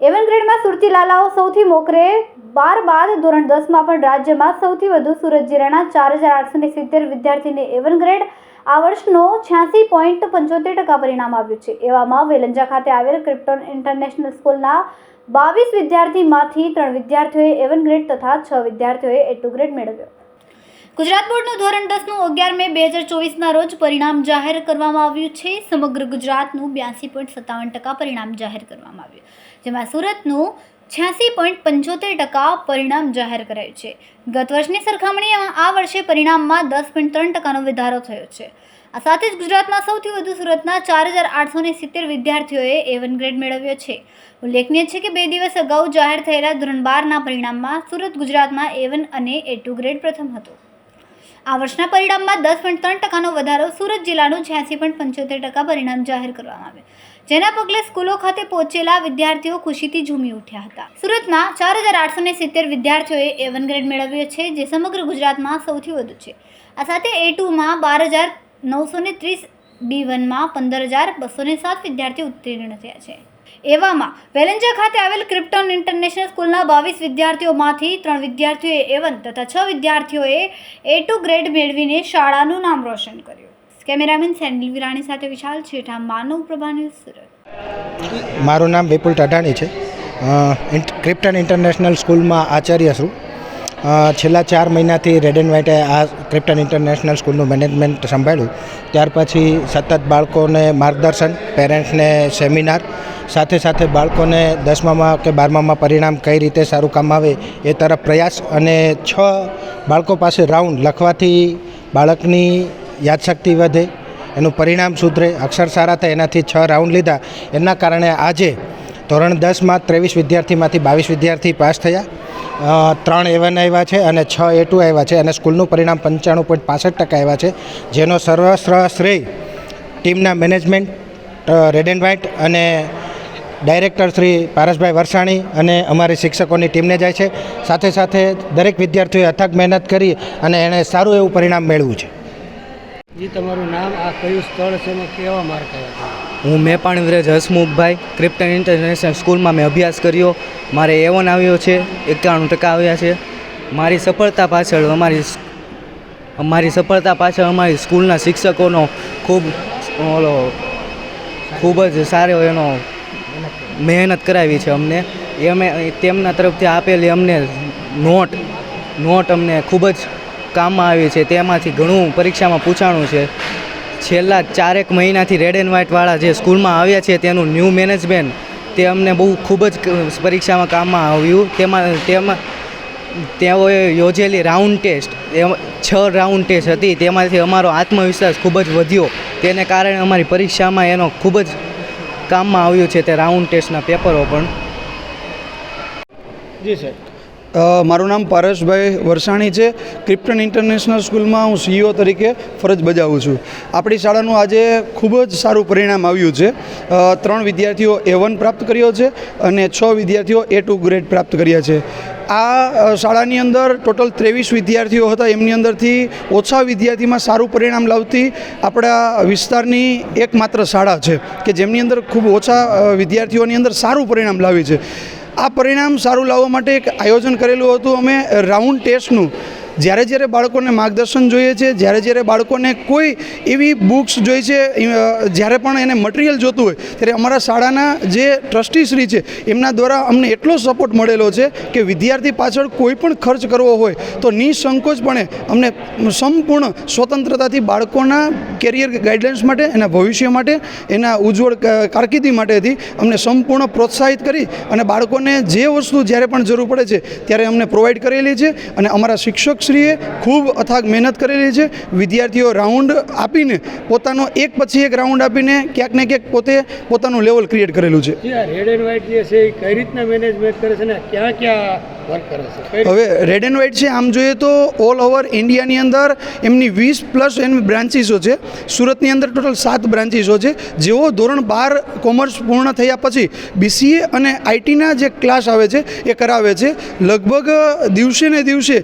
એવન ગ્રેડમાં સુરતી લાલાઓ સૌથી મોખરે બાર બાદ ધોરણ દસમાં પણ રાજ્યમાં સૌથી વધુ સુરત જિલ્લાના ચાર હજાર આઠસો ને સિત્તેર વિદ્યાર્થીને એવનગ્રેડ આ વર્ષનો છ્યાસી પોઈન્ટ પંચોતેર ટકા પરિણામ આવ્યું છે. એવામાં વેલંજા ખાતે આવેલ ક્રિપ્ટોન ઇન્ટરનેશનલ સ્કૂલના બાવીસ વિદ્યાર્થીમાંથી ત્રણ વિદ્યાર્થીઓએ એવન ગ્રેડ તથા છ વિદ્યાર્થીઓએ એ ટુ ગ્રેડ મેળવ્યો. ગુજરાત બોર્ડનું ધોરણ દસનું અગિયાર મે બે હજાર ચોવીસના રોજ પરિણામ જાહેર કરવામાં આવ્યું છે. સમગ્ર ગુજરાતનું બ્યાસી પોઈન્ટ સત્તાવન ટકા પરિણામ જાહેર કરવામાં આવ્યું. જેમાં સુરતનું છ્યાસી પોઈન્ટ પંચોતેર ટકા પરિણામ જાહેર કરાયું છે. ગત વર્ષની સરખામણીમાં આ વર્ષે પરિણામમાં દસ પોઈન્ટ ત્રણ ટકાનો વધારો થયો છે. આ સાથે જ ગુજરાતમાં સૌથી વધુ સુરતના ચાર હજાર આઠસો ને સિત્તેર વિદ્યાર્થીઓએ એ વન ગ્રેડ મેળવ્યો છે. ઉલ્લેખનીય છે કે બે દિવસ અગાઉ જાહેર થયેલા ધોરણ બારના પરિણામમાં સુરત ગુજરાતમાં એ વન અને એ ટુ ગ્રેડ પ્રથમ હતો. આ વર્ષના પરિણામમાં દસ પોઈન્ટ ત્રણ ટકાનો વધારો સુરત જિલ્લાનું છ્યાસી પોઈન્ટ પંચોતેર ટકા પરિણામ જાહેર કરવામાં આવ્યું. જેના પગલે સ્કૂલો ખાતે પહોંચેલા વિદ્યાર્થીઓ ખુશીથી ઝૂમી ઉઠ્યા હતા. સુરતમાં ચાર હજાર આઠસો ને સિત્તેર વિદ્યાર્થીઓએ એ વન ગ્રેડ મેળવ્યો છે, જે સમગ્ર ગુજરાતમાં સૌથી વધુ છે. આ સાથે એ ટુમાં બાર હજાર નવસો ને ત્રીસ બી વનમાં પંદર હજાર બસો સાત વિદ્યાર્થીઓ ઉત્તીર્ણ થયા છે. એવામાં વેલેન્જા ખાતે આવેલ ક્રિપ્ટન ઇન્ટરનેશનલ સ્કૂલના બાવીસ વિદ્યાર્થીઓમાંથી ત્રણ વિદ્યાર્થીઓએ એ વન તથા છ વિદ્યાર્થીઓએ એ ટુ ગ્રેડ મેળવીને શાળાનું નામ રોશન કર્યું. કેમેરામેન સેન્ડિલ વિરાણી સાથે વિશાલ છેઠા, માનવ પ્રભા ન્યૂઝ સુરત. મારું નામ વિપુલ ટાટાણી છે. ક્રિપ્ટન ઇન્ટરનેશનલ સ્કૂલમાં આચાર્ય છું. છેલ્લા ચાર મહિનાથી રેડ એન્ડ વ્હાઇટે આ ક્રિપ્ટન ઇન્ટરનેશનલ સ્કૂલનું મેનેજમેન્ટ સંભાળ્યું. ત્યાર પછી સતત બાળકોને માર્ગદર્શન પેરેન્ટ્સને સેમિનાર સાથે સાથે બાળકોને દસમામાં કે બારમામાં પરિણામ કઈ રીતે સારું કામ આવે એ તરફ પ્રયાસ અને છ બાળકો પાસે રાઉન્ડ લખવાથી બાળકની યાદશક્તિ વધે, એનું પરિણામ સુધરે, અક્ષર સારા થાય એનાથી છ રાઉન્ડ લીધા. એના કારણે આજે ધોરણ દસમાં ત્રેવીસ વિદ્યાર્થીમાંથી બાવીસ વિદ્યાર્થી પાસ થયા. ત્રણ એવન આવ્યા છે અને છ એ ટુ આવ્યા છે અને સ્કૂલનું પરિણામ પંચાણું પોઈન્ટ પાસઠ ટકા આવ્યા છે, જેનો સર્વસ્ર શ્રેય ટીમના મેનેજમેન્ટ રેડ એન્ડ વ્હાઇટ અને ડાયરેક્ટર શ્રી પારસભાઈ વરસાણી અને અમારી શિક્ષકોની ટીમને જાય છે. સાથે સાથે દરેક વિદ્યાર્થીઓએ અથાગ મહેનત કરી અને એણે સારું એવું પરિણામ મેળવ્યું છે. જી, તમારું નામ આ કયું સ્થળ છે કેવા માર્ક આવ્યા હું મેપાણ વ્રજ હસમુખભાઈ, ક્રિપ્ટન ઇન્ટરનેશનલ સ્કૂલમાં મેં અભ્યાસ કર્યો. મારે એવન આવ્યો છે, એકાણું ટકા આવ્યા છે. મારી સફળતા પાછળ અમારી અમારી સફળતા પાછળ અમારી સ્કૂલના શિક્ષકોનો ખૂબ ઓલો, ખૂબ જ સારો એનો મહેનત કરાવી છે અમને. એ તેમના તરફથી આપેલી અમને નોટ નોટ અમને ખૂબ જ કામમાં આવી છે. તેમાંથી ઘણું પરીક્ષામાં પૂછાણું છે. છેલ્લા ચારેક મહિનાથી રેડ એન્ડ વ્હાઇટવાળા જે સ્કૂલમાં આવ્યા છે, તેનું ન્યૂ મેનેજમેન્ટ તે અમને બહુ ખૂબ જ પરીક્ષામાં કામમાં આવ્યું. તેમાં તેમાં, તેઓએ યોજેલી રાઉન્ડ ટેસ્ટ છ રાઉન્ડ ટેસ્ટ હતી. તેમાંથી અમારો આત્મવિશ્વાસ ખૂબ જ વધ્યો. તેને કારણે અમારી પરીક્ષામાં એનો ખૂબ જ કામમાં આવ્યું છે તે રાઉન્ડ ટેસ્ટના પેપરો પણ. જી સર મારું નામ પારસભાઈ વરસાણી છે. ક્રિપ્ટન ઇન્ટરનેશનલ સ્કૂલમાં હું સીઈઓ તરીકે ફરજ બજાવું છું. આપણી શાળાનું આજે ખૂબ જ સારું પરિણામ આવ્યું છે. ત્રણ વિદ્યાર્થીઓ એ વન પ્રાપ્ત કર્યો છે અને છ વિદ્યાર્થીઓ એ ટુ ગ્રેડ પ્રાપ્ત કર્યા છે. આ શાળાની અંદર ટોટલ ત્રેવીસ વિદ્યાર્થીઓ હતા. એમની અંદરથી ઓછા વિદ્યાર્થીમાં સારું પરિણામ લાવતી આપણા વિસ્તારની એકમાત્ર શાળા છે કે જેમની અંદર ખૂબ ઓછા વિદ્યાર્થીઓની અંદર સારું પરિણામ લાવી છે. આ પરિણામ સારું લાવવા માટે એક આયોજન કરેલું હતું. અમે રાઉન્ડ ટેસ્ટનું જ્યારે જ્યારે બાળકોને માર્ગદર્શન જોઈએ છે, જ્યારે જ્યારે બાળકોને કોઈ એવી બુક્સ જોઈએ છે જ્યારે પણ એને મટીરિયલ જોતું હોય, ત્યારે અમારા શાળાના જે ટ્રસ્ટીશ્રી છે, એમના દ્વારા અમને એટલો સપોર્ટ મળેલો છે કે વિદ્યાર્થી પાછળ કોઈ પણ ખર્ચ કરવો હોય, તો નિસંકોચપણે અમને સંપૂર્ણ સ્વતંત્રતાથી બાળકોના કેરિયર ગાઈડલાઇન્સ માટે, એના ભવિષ્ય માટે, એના ઉજ્જવળ કારકિર્દી માટેથી અમને સંપૂર્ણ પ્રોત્સાહિત કરી અને બાળકોને જે વસ્તુ જ્યારે પણ જરૂર પડે છે, ત્યારે અમને પ્રોવાઈડ કરેલી છે અને અમારા શિક્ષકશ્રીએ ખૂબ અથાગ મહેનત કરેલી છે. વિદ્યાર્થીઓ રાઉન્ડ આપીને પોતાનો એક પછી એક રાઉન્ડ આપીને ક્યાંક ને ક્યાંક પોતે પોતાનું લેવલ ક્રિએટ કરેલું છે. રેડ એન્ડ વ્હાઇટ જે છે એ કઈ રીતના મેનેજમેન્ટ કરે છે ને ક્યાં ક્યાં વર્ક કરે છે? કઈ હવે રેડ એન્ડ વ્હાઇટ છે આમ જોઈએ તો ઓલ ઓવર ઇન્ડિયાની અંદર એમની વીસ પ્લસ એમ બ્રાન્ચીસો છે. સુરતની અંદર ટોટલ સાત બ્રાન્ચીસો છે. જેઓ ધોરણ બાર કોમર્સ પૂર્ણ થયા પછી બીસીએ અને આઈટીના જે ક્લાસ આવે છે એ કરાવે છે. લગભગ દિવસે ને દિવસે